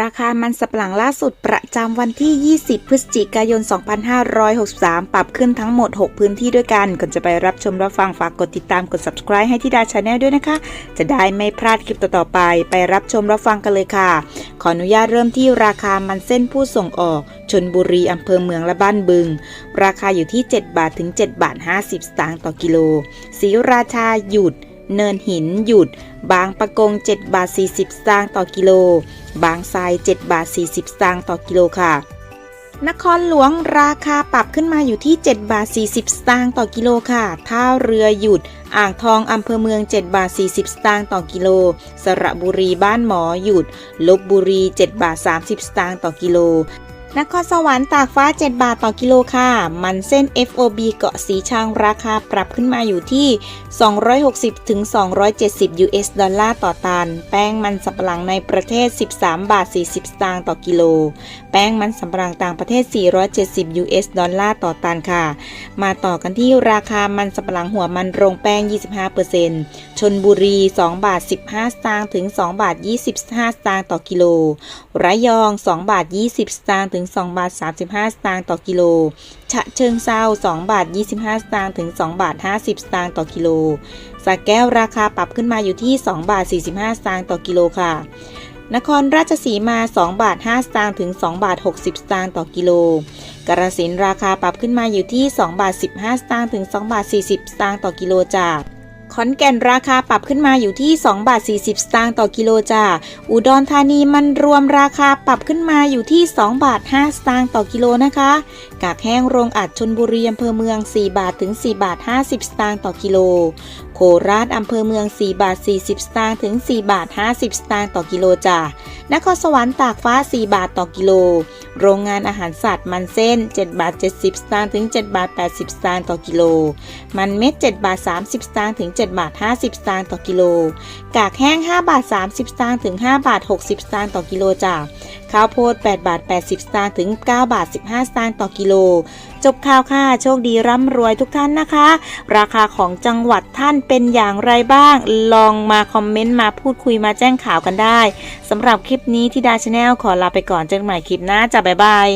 ราคามันสับปะหลังล่าสุดประจำวันที่ 20 พฤศจิกายน 2563 ปรับขึ้นทั้งหมด 6 พื้นที่ด้วยกัน ก่อนจะไปรับชมรับฟังฝากกดติดตามกด subscribe ให้ที่ดาชาแนลด้วยนะคะ จะได้ไม่พลาดคลิปต่อๆไป ไปรับชมรับฟังกันเลยค่ะ ขออนุญาตเริ่มที่ราคามันเส้นผู้ส่งออกชนบุรีอำเภอเมืองและบ้านบึง ราคาอยู่ที่ 7 บาทถึง 7 บาท 50 สตางค์ต่อกิโลศรีราชาหยุด เนินหินหยุด บางปะกง 7 บาท 40 สตางค์ต่อกิโล บางทราย 7 บาท 40 สตางค์ต่อกิโลค่ะ นครหลวงราคาปรับขึ้นมาอยู่ที่ 7 บาท 40 สตางค์ต่อกิโลค่ะท่าเรือหยุด อ่างทองอำเภอเมือง 7 บาท 40 สตางค์ต่อกิโล สระบุรีบ้านหมอหยุด ลบบุรี 7 บาท 30 สตางค์ต่อกิโล นครสวรรค์ตากฟ้า 7 บาทต่อกิโลค่ะ มันเส้น FOB เกาะสีชังราคาปรับขึ้นมาอยู่ที่ 260ถึง270 US ดอลลาร์ต่อตัน แป้งมันสำปะหลังในประเทศ 13 บาท 40 สตางค์ต่อกิโล แป้งมันสำปะหลังต่างประเทศ 470 US ดอลลาร์ต่อตันค่ะ มาต่อกันที่ราคามันสำปะหลังหัวมันโรงแป้ง 25%ชนบุรี 2 บาท 15 สตางค์ถึง 2 บาท 25 สตางค์ต่อกิโล ระยอง 2 บาท 20 สตางค์ถึง2บาท35 สตางค์ต่อกิโล ฉะเชิงเซา2บาท25 สตางค์ถึง2บาท50 สตางค์ต่อกิโลสระแก้วราคาปรับขึ้นมาอยู่ที่2บาท45 สตางค์ต่อกิโลค่ะ นครราชสีมา 2 บาท 5 สตางค์ถึง 2 บาท 60 สตางค์ต่อกิโลกาฬสินราคาปรับขึ้นมาอยู่ที่ 2 บาท 15 สตางค์ถึง 2 บาท 40 สตางค์ต่อกิโลจ้า ขอนแก่นราคาปรับขึ้นมาอยู่ที่ 2 บาท 40 สตางค์ต่อกิโลจ้า อุดรธานีมันรวมราคาปรับขึ้นมาอยู่ที่ 2 บาท 5 สตางค์ต่อกิโลนะคะ กากแห้งโรงอัดชนบุรีอำเภอเมือง 4 บาทถึง 4 บาท 50 สตางค์ต่อกิโล โคราชอำเภอเมือง 4 บาท 40 สตางค์ถึง 4 บาท 50 สตางค์ต่อกิโลจ้านครสวรรค์ตากฟ้า 4 บาทต่อกิโล โรงงานอาหารสัตว์มันเส้น 7 บาท 70 สตางค์ถึง 7 บาท 80 สตางค์ต่อกิโล มันเม็ด 7 บาท 30 สตางค์ถึง 7 บาท 50 สตางค์ต่อกิโล กากแห้ง 5 บาท 30 สตางค์ถึง 5 บาท 60 สตางค์ต่อกิโลจ้าข้าวโพด 8 บาท 80 สตางค์ถึง 9 บาท 15 สตางค์ต่อกิโลจบข่าวค่ะ โชคดีร่ำรวยทุกท่านนะคะ ราคาของจังหวัดท่านเป็นอย่างไรบ้าง ลองมาคอมเมนต์มาพูดคุยมาแจ้งข่าวกันได้สำหรับคลิปนี้ที่ดาชาแนลขอลาไปก่อนเจอกันใหม่คลิปหน้าจ้าบ๊ายบาย